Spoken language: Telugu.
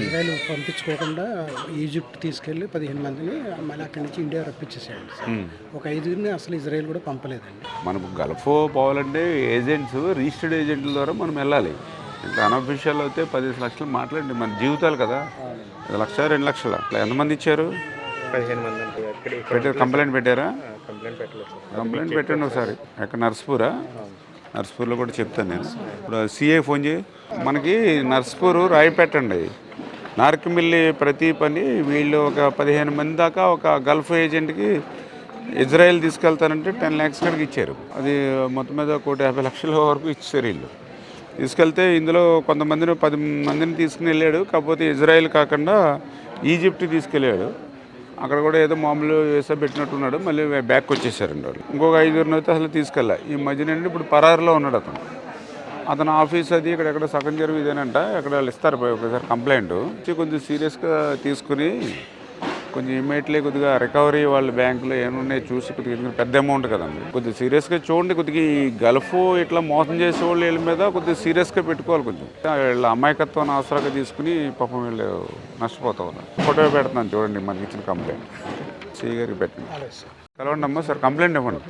ఇజ్రాయెల్ పంపించుకోకుండా ఈజిప్ట్ తీసుకెళ్ళి పదిహేను మందిని మళ్ళీ అక్కడి నుంచి ఇండియా రప్పించేసేయండి సార్. ఒక ఐదుగురిని అసలు ఇజ్రాయెల్ కూడా పంపలేదండి. మనకు గల్ఫ్ పోవాలంటే ఏజెంట్స్ రిజిస్టర్డ్ ఏజెంట్ల ద్వారా మనం వెళ్ళాలి. ఇంకా అనఫిషియల్ అయితే పదిహేను లక్షలు మాట్లాడండి మన జీవితాలు కదా. లక్ష రెండు లక్షల? ఎంతమంది ఇచ్చారు? పదిహేను మంది పెట్టారు కంప్లైంట్ పెట్టారా? కంప్లైంట్ పెట్టలేదు సార్. కంప్లైంట్ పెట్టండి ఒకసారి. ఎక్కడ నర్స్పూరా? నర్స్పూర్లో కూడా చెప్తాను నేను. ఇప్పుడు సిఐ ఫోన్ చేయి. మనకి నర్స్పూర్ రాయి పెట్టండి నార్కిమిల్లి ప్రతీప్ పని వీళ్ళు ఒక పదిహేను మంది దాకా ఒక గల్ఫ్ ఏజెంట్కి ఇజ్రాయెల్ తీసుకెళ్తానంటే టెన్ ల్యాక్స్ కడికి ఇచ్చారు. అది మొత్తం మీద కోటి యాభై లక్షల వరకు ఇచ్చారు వీళ్ళు. తీసుకెళ్తే ఇందులో కొంతమందిని పది మందిని తీసుకుని వెళ్ళాడు. కాకపోతే ఇజ్రాయెల్ కాకుండా ఈజిప్ట్ తీసుకెళ్ళాడు. అక్కడ కూడా ఏదో మామూలు వేసా పెట్టినట్టున్నాడు. మళ్ళీ బ్యాక్ వచ్చేసారండి వాళ్ళు. ఇంకొక ఐదుగురిని అయితే అసలు తీసుకెళ్ళా ఈ మధ్యనండి ఇప్పుడు పరారులో ఉన్నాడు అతను. అతను ఆఫీస్ అది ఇక్కడ ఎక్కడ సగం జరుగు ఇదేనంట. ఎక్కడ వాళ్ళు ఇస్తారు పోయి ఒకసారి కంప్లైంట్. వచ్చి కొంచెం సీరియస్గా తీసుకుని కొంచెం ఇమ్మీడియట్లీ కొద్దిగా రికవరీ వాళ్ళ బ్యాంకులో ఏమున్నాయి చూసి కొద్దిగా పెద్ద అమౌంట్ కదండి. కొద్దిగా సీరియస్గా చూడండి కొద్దిగా ఈ గల్ఫ్ ఇట్లా మోసం చేసే వాళ్ళు వీళ్ళ మీద కొద్దిగా సీరియస్గా పెట్టుకోవాలి కొంచెం. వీళ్ళ అమాయకత్వాన్ని ఆసరాగా తీసుకుని పాపం వీళ్ళు నష్టపోతా ఉన్నారు ఫోటో పెడుతున్నాను చూడండి మనకి ఇచ్చిన కంప్లైంట్. సిఐ గారికి పెట్టండి కలవండి అమ్మా సార్ కంప్లైంట్ ఇవ్వండి.